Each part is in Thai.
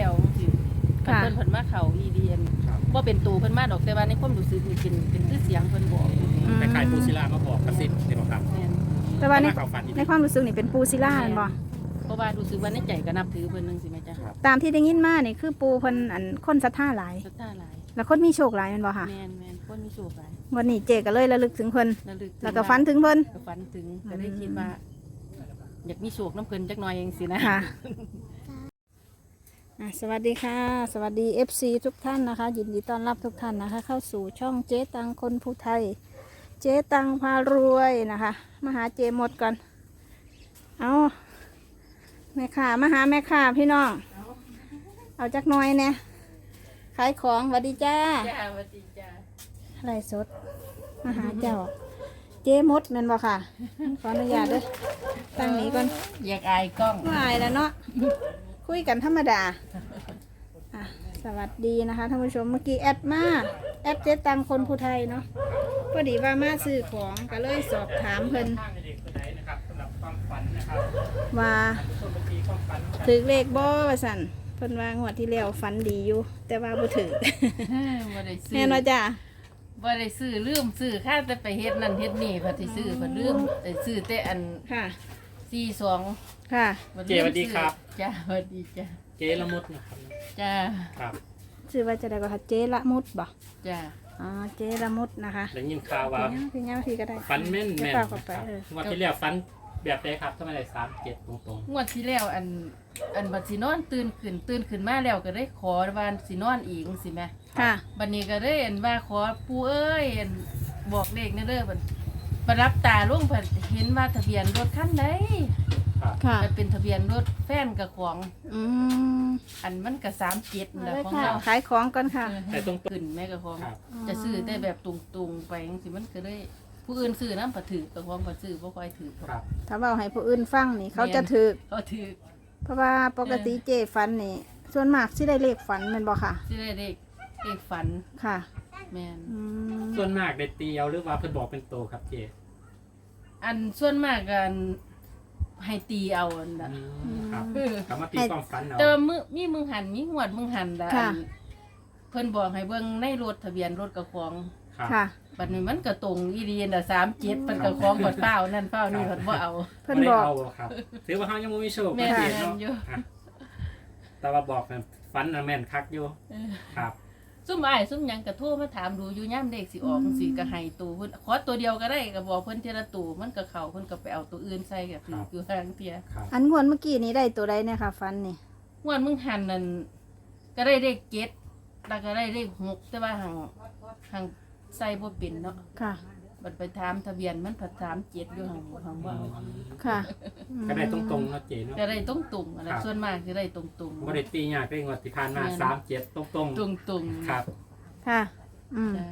แล้วสิค่ะเพิ่นเพิ่นมาเข้าอีเดียนครับ บ่เป็นตัวเพิ่นมาดอกแต่ว่าในความรู้สึกนี่เป็นเป็นคือเสียงเพิ่นบอกอืมแต่ขายปูศิลามาบอกกระซิบนี่บอกครับแม่นแต่ว่าในเขาฝันอีกในความรู้สึกนี่เป็นปูศิลาแม่นบ่เพราะว่ารู้สึกว่าในใจก็นับถือเพิ่นนึงสิแม่จ้ะครับตามที่ได้ยินมานี่คือปูเพิ่นอันคนศรัทธาหลาย ศรัทธาหลายแล้วคนมีโชคหลายแม่นบ่ค่ะแม่นแม่นคนมีโชคหลายวันนี้เจก็เลยระลึกถึงเพิ่นระลึกถึงแล้วก็ฝันถึงเพิ่น ก็ฝันถึงก็ได้อืมคิดว่า อยากมีโชคน้ำเพิ่นจักหน่อยเองสินะ ค่ะอะ สวัสดีค่ะ สวัสดี FC ทุกท่านนะคะ ยินดีต้อนรับทุกท่านนะคะ เข้าสู่ช่องเจ๊ตังคนผู้ไทย เจ๊ตังพารวยนะคะ มาหาเจหมดก่อน เอาแม่ข่ามาหาแม่ข่าพี่น้อง เอาจักหน้อยเนี่ยขายของสวัสดีจ้าจ้าสวัสดีจ้าไรสด มาหาเจ้า เจ๊มดแม่นบ่ค่ะ ขออนุญาตเด้อตั้งนี้ก่อนอยากอายกล้องไม่อายแล้วเนาะ คุยกันธรรมดาอะสวัสดีนะคะท่านผู้ชมเมื่อกี้แอดมาแอดเจ๊ตังคนผู้ไทยเนาะพอดีว่ามาซื้อของก็เลยสอบถามเพิ่นข้างเด็กคนไหนนะครับสำหรับความฝันนะครับว่าส่วนบางทีความฝันถือเลขบ่ว่าสั่นเพิ่นว่างวดที่แล้วฝันดีอยู่ แต่ว่าบ่ถือบ่ได้ซื้อแน่นอนจ้ะบ่ได้ซื้อลืมซื้อค่าแต่ไปเฮ็ดนั่นเฮ็ดนี่พอสิซื้อพอลืมแต่ซื้อแต่อันค่ะ 42ค่ะบ่ลืมเจสวัสดีครับ จ้าสวัสดีจ้าเจละมุดนะครับจ้าครับชื่อว่าจะได้ก็ค่ะเจ๊ละมุดบ่จ้าอ๋อเจ๊ละมุดนะคะได้ยินข่าวว่าพี่ยังพี่ยังพี่ก็ได้ฝันแม่นแม่นเดี๋ยวคเปล่ารัเข้าไปเออบวันที่แล้วฝันแบบใดครับทำไมได้สามเจ็ดตรงงวดที่แล้วอันอันบัดสินอนตื่นขึ้นตื่นขึ้นมาแล้วก็ได้ขอว่าสินอนอีกจังซี่แหมค่ะ บัดนี้ก็ได้อันว่าขอปู่เอ้ยอันบอกเลขในเด้อบัด ประรับตาลงเพิ่นเห็นว่าทะเบียนรถคันใดๆครับค่ะ มันเป็นทะเบียนรถแฟนกับของ อืมอันมันก็37นั่นแหละของค่ะเราขายของก่อนค่ะ แต่ตรงขึ้นแม่กับของ ครับ จะซื้อได้แบบตุงๆไปจังซี่มันก็ได้ผู้อื่นซื้อน้ำปะถือกับของก็ซื้อบ่ค่อยถือครับ ถ้าเบาให้ผู้อื่นฟังนี่เขาจะถือก็ถือเพราะว่าปกติเจฝันนี่ ส่วนมากสิได้เลขฝันแม่นบ่ค่ะ สิได้เลขเลขฝันค่ะ แม่นอืมส่วนมากได้ตีเอาหรือว่าเพิ่นบอกเป็นโตครับเจ อันส่วนมากกันให้ตีเอาอันน่ะอืมครับกลับมาตีความฝันเอา แต่ว่ามือมีมึงหันมีหวดมึงหันละค่ะ อันเพิ่นบอกให้เบิ่งในรถทะเบียนรถกับของครับ ค่ะ บัดนี้มันก็ตรงอีเดียนอะสามเจ็ดมันกับของกดเป้านั่นเป้านี่เพิ่นบ่เอา เพิ่นบอก ไม่ได้เอาครับถือว่าเขายังไม่มีโชคแม่นเจแม่นเนาะอยู่ อะแต่ว่าบอกกันฝันน่ะแม่นคักอยู่เออ ครับ ซุ่มอ้ายซุ่มหยังก็โทรมาถามดูอยู่ย่ามเลขสิออกจังซี่ก็ให้ตูเพิ่นขอตัวเดียวก็ได้ก็บอกเพิ่นเทยละตูมันก็เข้าเพิ่นก็ไปเอาตัวอื่นใส่ก็ถืออยู่ทางเทียครับอันงวดเมื่อกี้นี้ได้ตัวใดเนี่ยค่ะฝันนี่งวดมึงหันนั่นก็ได้เลขเจ็ดแล้วก็ได้เลขหกแต่ว่าหังหังใส่บ่เป็นเนาะค่ะ บัดไปถามทะเบียนมันผัดถามเจ็ดอยู่หังหังว่าค่ะก็ได้ตรงๆเนาะเจเนาะก็ได้ตรงตุงๆอะไรครับ ส่วนมากจะได้ตรงตุงบ่ได้ตียากได้งวดที่ผ่านมาสามเจ็ดตรงตรงตุงๆครับ ค่ะ อืม จ้ะ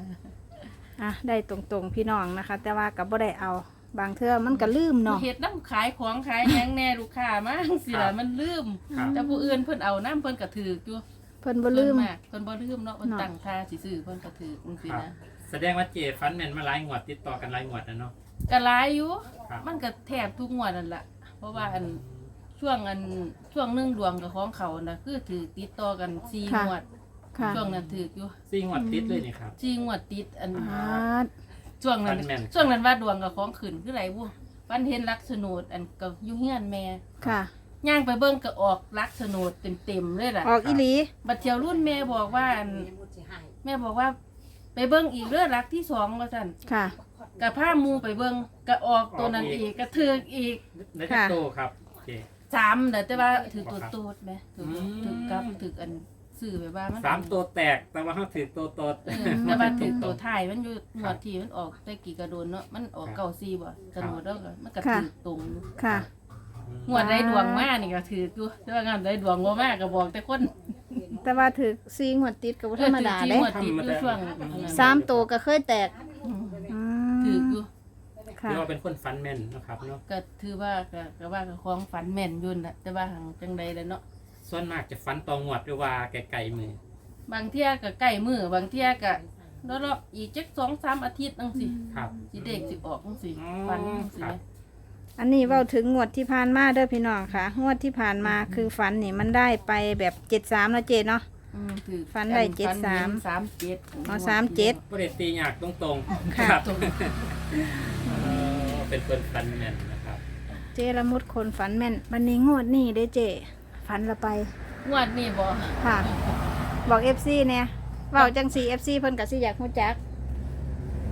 อะ ได้ตรงๆพี่น้องนะคะ แต่ว่ากับบ่ได้เอา บางเทื่อมันก็ลืมเนาะ เฮ็ดน้ำขายของขายหยังแน่ลูกค้ามาจังสิครัล่ะบ มันลืม ครับ แต่ผู้อื่นเพิ่นเอาน้ำเพิ่นก็ถืออยู่เพิ่นบ่ลืม ส่วนากเพิ่นบ่ลืมเนาะเพิ่นเนาะ ตั้งท่าสิซื้อเพิ่นก็ถือจังซี่ครับนะ แสดงว่าเจฟันแม่นมาหลายงวดติดต่อกันหลายงวดนะเนาะ ก็หลายอยู่ครับ มันก็แทบทุกงวดนั่นล่ะเพราะว่าอันช่วงอันช่วงหนึงดวงกับของเขาน่ะคือถือติดต่อกัน4ค่ะ งวด ค่ะช่วงนั้นถืออยู่สี่งวดติดเลยนี่ครับ4งวดติดอันอ่าช่วงนั้นฟันแม่น ช่วงนั้นว่าดวงกับของขึ้นคือไรบุฟันเห็นลักษณดอันกับยุเฮียนแม่ค่ะ ย่างไปเบิ่งก็ออกลักษณดเต็มๆเลยล่ะออกอีหลี บัดเทียวรุ่นแม่บอกว่าอันแม่บอกว่า ไปเบิ่งอีกเรื่องลักที่สองว่าซั่นค่ะ กับผ้ามูไปเบิ่งก็ออกตัวนั้นอีกก็ถือกอีกได้จักโตครับเจสามเด้อแต่ว่าถือตัวโตดไหมถืออืม ถือกับถืออันซื้อไปว่ามันสามตัวแตกแต่ว่าเขาถือตัวโตเออแต่ว่าถือตัวท้ายมันอยู่หมวดที่มันออกได้กี่กระโดนเนาะมันออกเก้าซี่บ่กระโดดแล้วก็มันก็ถือตรงอยู่ ค่ะงวดได้ดวงมากนี่ก็ถืออยู่แต่ว่างานได้ดวงบ่มากก็บอกแต่คน แต่ว่าถือซีงวดติดกับธรรมดาถือเด้งวดติดอยู่ช่วงอันนั้นสามตัวก็เคยแตกอืมอืมถืออยู่ค่ะ เรียกว่าเป็นคนฟันแม่นนะครับเนาะก็ถือว่าก็ก็ว่าก็ของฝันแม่นอยุ่นน่ะแต่ว่าหังจังใดแล้วเนาะส่วนมากจะฟันตองวดหรือว่าไกลๆมือบางเที่ยก็ใกล้มือบางเที่ยก็แล้วเราอีกจักสองสามอาทิตย์จังซี่ครับ สิเด็กสิออกจังซี่อ๋อฝันจังซี่ครับนะ อันนี้เว้าถึงงวดที่ผ่านมาเด้อพี่น้องค่ะ งวดที่ผ่านมาคือฝันนี่มันได้ไปแบบเจ็ดสามแล้วเจเนาะ อืมถือฟันได้เจ็ดสาม สามเจ็ดอ๋อสามเจ็ดบ่ได้ตีหยากตรงๆค่ะรับเออเป็นคนฟันแม่นนะครับ เจละมุดคนฝันแม่นวันนี้งวดนี่ได้เจฝันละไปงวดนี่บ่ค่ะ บอกเอฟซีเนี่ยเว้าจังสีเอฟซีเพิ่นก็สิอยากฮู้จัก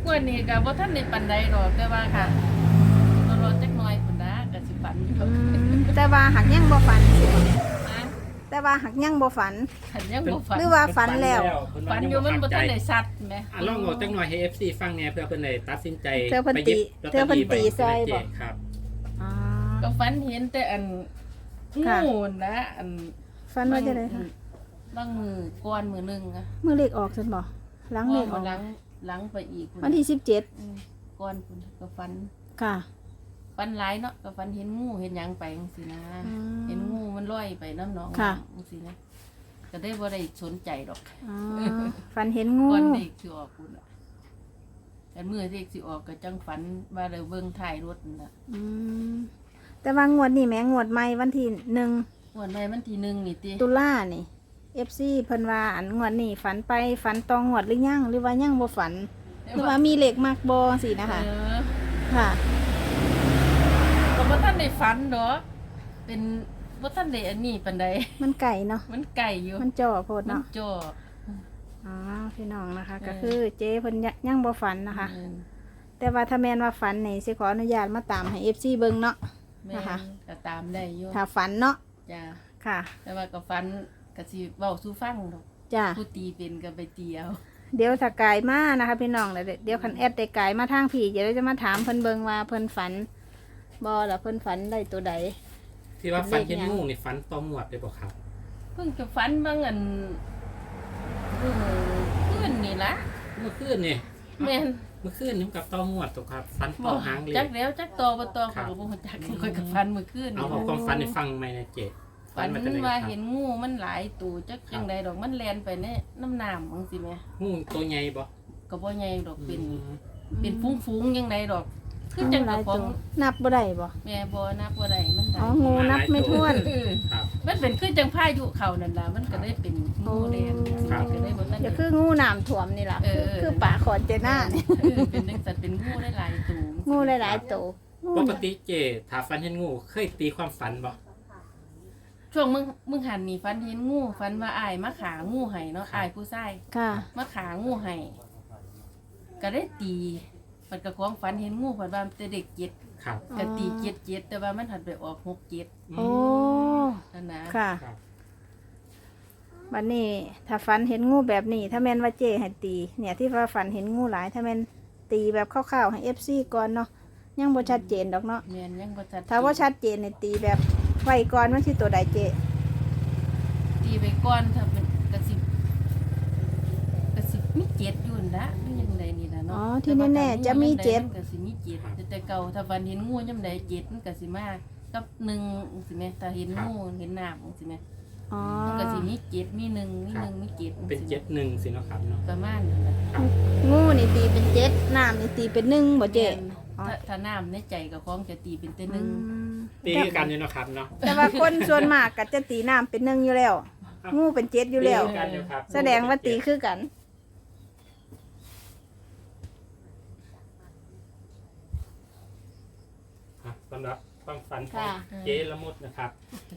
งวดนี้ก็บ่ทันได้ปานใดดอกแต่ว่าค่ะรอๆจักหน่อยพุ่นนะก็สิฝัน อยู่อืมแต่ว่าหักยังบ่ฝันสินะแต่ว่าหักยังบ่ฝันขันยังบ่ฝันหรือว่าฝันแล้ว ฝันอยู่มันบ่ทันได้สัตว์แหมอะลองบอกจังหน่อยให้ FC ฟังเนี่ยเพื่อเพิ่นได้ตัดสินใจเพื่อเพิ่นไปหยิบตีเพื่อเพิ่นตีลอตเตอรี่ซอยไปบอก ครับ อ๋อก็ฝันเห็นแต่อันค่ะงูนะอันฝันว่าจะได้ค่ะบางมือก่อนมือหนึงอะมือเลขออกซั่นบ่หลังเลขออกหลังหลังไปอีกพุ่วันที่สิบเจ็ดอืมก่อนพุ่นก็ฝันค่ะ ฝันหลายเนาะก็ฝันเห็นงูเห็นหยังไปจังซี่นะ อืม เห็นงูมันลอยไปน้ำหนองค่ะ จังซี่นะก็ได้บ่ได้สนใจดอกอ๋อฝันเห็นงู ก่อนเด็กสิออกพุ่นน่ะแต่เมื่อเด็กสิออกก็จังฝันว่าได้เบิ่งท้ายรถนั่นน่ะอืมแต่ว่างวดนี่แหม่งวดใหม่วันที่หนึ่งงวดใหม่มันที่หนึ่งนี่ติตุลานี่เอฟซีเพิ่นว่าอันงวดนี่ฝันไปฝันตองงวดหรือยังหรือว่ายังบ่ฝันหรือว่ามีเหล็กมากบอสินะคะเออ ค่ะก็ บ่ทันได้ฝันดอกเป็นบ่ทันได้อันนี้ปานใดมันไก่เนาะมันไก่อยู่มันจ่อโพดมันเนาะจ่ออ๋อพี่น้องนะคะเออก็คือเจ๊เพิ่นยยังบ่ฝันนะคะอืมแต่ว่าถ้าแม่นว่าฝันนี่สิขออนุญาตมาตามให้เอฟซีเบิ่งเนาะ แม่นะคะ ก็ตามได้อยู่ถ้าฝันเนาะจ้าค่ะแต่ว่าก็ฝันก็สิเว้าสู่ฟังดอกจ้าผู้ตีเป็นก็ไปตีเอาเดี๋ยวถ้ากายมานะคะพี่น้องเดี๋ยวเดี๋ยวคันแอดได้กายมาทางผีเดี๋ยวเราจะมาถามเพิ่นเบิ่งว่าเพิ่นฝัน บ่ล่ะเพิ่นฝันได้ตัวใด ที่ว่าฟันเห็นเลขหยังงูนี่ฟันตอมหวดได้บ่ครับ เพิ่งจะฝันบางอันเพิ่งคืนนี่ล่ะเมื่อคืนนี่แม่นเมื่อคืนนี่มันกับตอมหวดตัวครับฟันตบ่อหางเลยจักแล้วจักตอบ่ตอครัเขาบก็บ่ฮู้จักข่อยก็ฝันเมื่อคืนเอานี่เอาความฟันให้ฟังไหมเนะเจฝันมาจากไหว่าครับเห็นงูมันหลายตัวจักจังใดดอกมันแล่นไปในน้ำน้ำจังซี่แหมงูตัวใหญ่บ่ก็บ่ใหญ่ดอกเป็นอืมเป็นฟุ้งๆยังไงดอก คือจังหลากับยขอตังวนับบ่ได้บ่แม่บ่นับบ่ได้มันได้อ๋องูนับไม่ถ้วน เออครับ มันเป็นคือจังพายุเข้านั่นล่ะมันก็ได้เป็นงูแดงครับก็ได้บ่ทันเดี๋ยวได้คืองูน้ำท่วมนี่ล่ะเอคืออคือป่าขอนเจน่านี่เออเป็นจังซั่นเป็นงูหลายๆตัวงูหลายๆตัวงูปกติเจถ้าฟันเห็นงูเคยตีความฝันบ่ช่วงมึงมึงหันนี่ฝันเห็นงูฝันว่าอ้ายมาขางูให้เนาะอ้ายผู้ชาย ค่ะ มาขางูให้ก็ได้ตี มันก็ของฝันเห็นงูฝันว่ามันแต่เด็กเจ็ดครับก็ตีเจ็ดเจ็ดแต่ว่ามันหันไปออกหกเจ็ดโอ้นั่นนะค่ะครับบัดนี้ ถ้าฝันเห็นงูแบบนี้ ถ้าแม่นว่าเจให้ตี เนี่ยที่ว่าฝันเห็นงูหลาย ถ้าแม่นตีแบบคร่าวๆให้ FC ก่อนเนาะยังบ่ชัดเจนดอกเนาะแม่นยังบ่ชัดถ้าว่าชัดเจนเนี่ยตีแบบไว้ก่อนมันสิตัวใดเจ ตีไปก่อนถ้าเป็นกระสิบกระสิบมีเจ็ดอยู่นะ เนาะอที่แน่ๆจะมีเจ็ดกระสิมีเจ็ดแต่แต่เก่าถ้าฝันเห็นงูยามใดเจ็ดมันกระสิมากับหนึ่งสิแม่ถ้าเห็นงูเห็นน้ำสิแม่อ๋อมันกระสิมีเจ็ดมีหนึ่งมีหนึ่งมีเจ็ดเป็นเจ็ดหนึ่งสิเนาะครับเนาะประมาณนั้นแหละงูนี่ตีเป็นเจ็ดน้ำนี่ตีเป็นหนึ่งบ่เจอ๋อถ้าถ้าน้ำในใจกับของจะตีเป็นแต่หอืนึ่งมตีคือกันอยู่เนาะครับเนาะแต่ว่าคนส่วนมากก็จะตีน้ำเป็นหนึ่งอยู่แล้ว งูเป็นเจ็ดอยู่แล้ว ตีคือกันอยู่ครับ แสดงว่าตีคือกัน อะสำหรับความฝันขอค่ะงเจละมุดนะครับ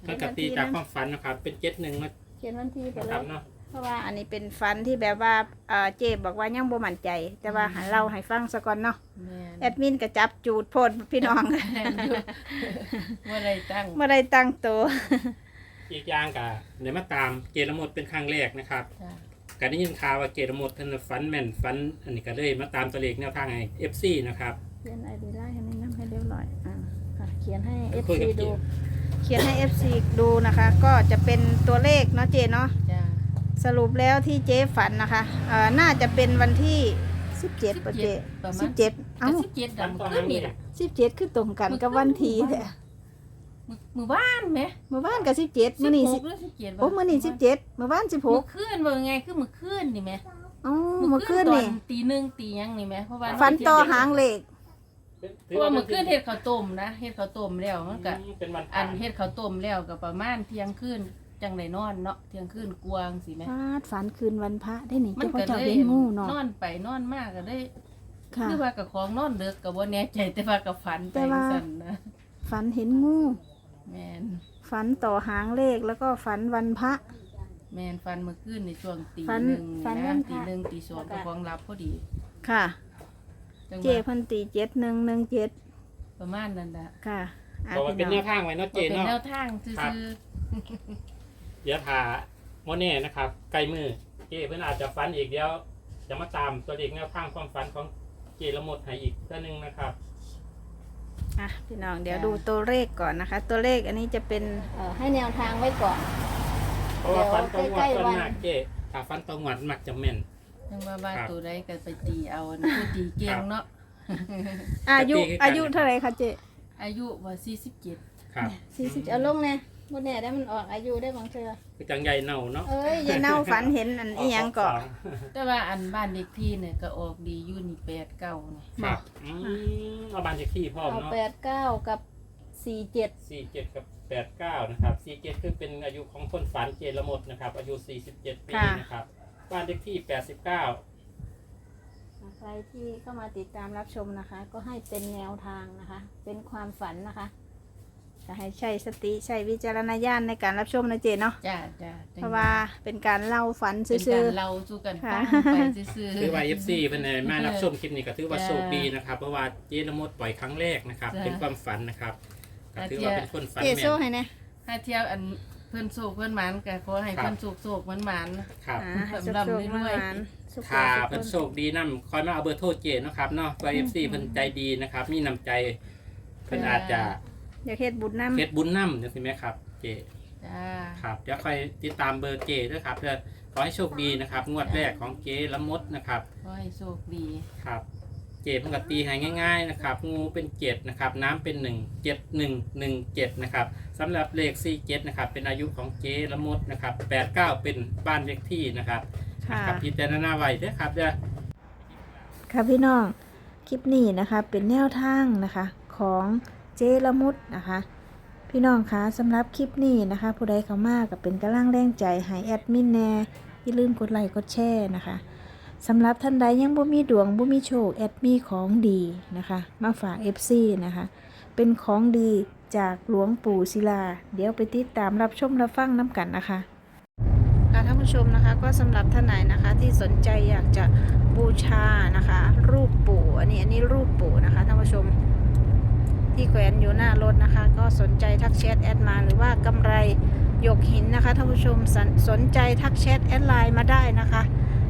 ก็กตีจากความฝันนะครับ เป็นเจ็ดหนึ่งนะเขียนวันที่ไปนะเลครับยเนาะเพราะว่าอันนี้เป็นฟันที่แบบว่าเอ่อเจบอกว่ายังบ่มั่นใจ แต่ว่าหันเราให้ฟังซะก่อนเนาะแม่นแอดมินก็จับจูดโพดพี่น้อง แม่นอยู่ว่าไรตั้งเมื่อได้ตั้งตัวอีกอย่างกับเดี๋ยวมาตามเจละมุดเป็นครั้งแรกนะครับจ้ะการได้ยินข่าวว่าเจละมุดท่านฝันแม่นฝันอันนี้ก็เลยมาตามตัวเลขแนวทางให้เอฟซีนะครับเขียนไอดีไลน์ให้แนะนำให้เรียบร้อยอ่าค่ะเขียนให้ คุย FC กับเจดูเขียนให้ FC ดูนะคะ ก็จะเป็นตัวเลขเนาะเจเนาะจ้ะสรุปแล้วที่เจ๊ฝันนะคะเอ่อน่าจะเป็นวันที่17ป่ะเจประมาณ17เอ้าเอ้าสิบเจ็ดดำขึ้นนี่แหละ17คือตรงกันกับวันที่แหละมือมือบ้านไหมเมื่อวานก็17มื้อนี้สิสิบหกหรือสิบเจ็ดวะโอ้มื้อนี้17เมื่อวานมือ16คืนว่าไงคือมือคืนนี่ไหมอ๋อเมื่อคืนนี่ตตีหนึ่งตีหยังนี่ไหมเพราะว่าฝันต่อหางเลข เป็นเพราะว่าเมื่อคืนเฮ็ดข้าวต้มนะเฮ็ดข้าวต้มแล้วมันก็อืเป็นวันพระอันเฮ็ดข้าวต้มแล้วก็ประมาณเที่ยงคืนจังได้นอนเนาะเที่ยงคืนกวางสิแม่ฟาดฝันคืนวันพระได้นี่มันเจ้าพ่อก็เจ้าเลยเห็นงูเนาะนอนไปนอนมากก็ได้ค่ะคือว่ากับของนอนเด็กก็บ่แน่ใจแต่ว่าก็ฝันไปแต่ว่าสั่นนะฝันเห็นงูแม่นฝันต่อหางเลขแล้วก็ฝันวันพระ แม่นฝันเมื่อคืนในช่วงตีฝันหนึ่งฝันนะวันพระตีหนึ่งตีสองก็ของรับพอดี ค่ะ จังเจว่าพันตีเจ็ดหนึ่งหนึ่งเจ็ดประมาณนั้นล่ะค่ะอะบอกว่าเป็นแนพี่วทางไว้เนาะเจบ่เป็นเนาะ แนวทางซื่ครับอเดี๋ยวพาโมเน่นะครับใกล้มือเจเพื่อนอาจจะฟันอีกเดี๋ยวจะมาตามตัวเลขแนวทางความฝันของเจละหมดให้อีกเท่านึงนะครับอะพี่น้องเดี๋ยวดูตัวเลขก่อนนะคะ ตัวเลขอันนี้จะเป็นเอ่อให้แนวทางไว้ก่อน เพราะว่าฟันตรงวัดใกล้ๆต้นวันมากเจถ้าฟันตรงวัดมักจะแม่น ๆจังว่าบ้านครับตัวใดก็ไปตีเอานะผู้ตีเก่งเนาะ อายุตีคือกัน อายุเท่าไหรคะเจอายุว่า47ครับสี่สิบเอาลงแน่บนแน่ได้มันออกอายุได้บางเทื่อคือจังใหญ่เน่าเนาะเอ้ยยายเน่าฝันเห็นอันอีหยังก่อนแต่ว่าอันบ้านเด็กที่เนี่ยก็ออกดีอยู่นี่89นี่ครับอืมเอาบานจากที่พ่อมเอาเนาะแปดเก้ากับสี่เจ็ดสี่เจ็ดกับแปดเก้านะครับสี่เจ็ดคือเป็นอายุของคนฝันเจละหมดนะครับ อายุสี่สิบเจ็ดปีนะครับ บ้านเลขที่แปดสิบเก้าใครที่เข้ามาติดตามรับชมนะคะ ก็ให้เป็นแนวทางนะคะ เป็นความฝันนะคะจะให้ใช้สติใช้วิจารณญาณในการรับชมนะเจเนาะจ้าจ้าจังเพราะว่าเป็นการเล่าฝันเป็นซื่กาอ รเล่าสู่กันฟังค่ะไปซื่อๆ ถือว่าเอฟซีเป็นไงมารับชมคลิปนี้ก็ถือว่าจ้าโชคดีนะครับ เพราะว่าเจละหมดปล่อยครั้งแรกนะครับ จ้าเป็นความฝันนะครับก็ถือว่าเป็นคนฝันๆเจแม่โซ่นให้นะ ถ้าเที่ยวอัน เพื่อนโศกเพื่อนหมันก็ขอให้ครับเพื่อนโศกโศกมันหมัน ครับอ่าให้ลำๆสุขๆเรื่อยๆหวานๆสุขๆถ้าสุขๆเพิ่นโชคดีนํคอยมาเอาเบอร์โทรเจนะครับเนาะว่าเอฟซีเพิ่นใจดีนะครับ มีน้ำใจเพิ่นอาจจะอยากเฮ็ดบุญน้ำเฮ็ดบุญนำจังซี่ไหมครับ เจ จ้า ครับเดี๋ยวคอยติดตามเบอร์เจด้วยครับเพื่อขอให้โชคดีนะครับ งวดแรกของเจละมดนะครับ ขอให้โชคดี ครับ เจเพิ่งกับตีให้ง่ายๆนะครับงูเป็นเจ็ดนะครับน้ำเป็นหนึ่งเจ็ดหนึ่งหนึ่งเจ็ดนะครับสำหรับเลขสี่เจ็ดนะครับเป็นอายุของเจละมดนะครับแปดเก้าเป็นบ้านเลขที่นะครับค่ะกับพิจารณาไว้ด้วยครับเด้อค่ะพี่น้องคลิปนี้นะคะเป็นแนวทางนะคะของเจละมุดนะคะ พี่น้องคะสำหรับคลิปนี้นะคะ ผู้ใดเข้ามาก็เป็นกำลังแรงใจให้แอดมินแน่อย่าลืมกดไลค์กดแชร์นะคะ สำหรับท่านใดยังบ่มีดวงบ่มีโชคแอดมีของดีนะคะ มาฝาก FC นะคะ เป็นของดีจากหลวงปู่ศิลา เดี๋ยวไปติดตามรับชมรับฟังน้ำกันนะคะค่ะท่านผู้ชมนะคะก็สำหรับท่านไหนนะคะที่สนใจอยากจะบูชานะคะ รูปปู่อันนี้อันนี้รูปปู่นะคะท่านผู้ชมที่แขวนอยู่หน้ารถนะคะ ก็สนใจทักแชทแอดมา หรือว่ากำไรหยกหินนะคะท่านผู้ชมสสนใจทักแชทแอดไลน์มาได้นะคะ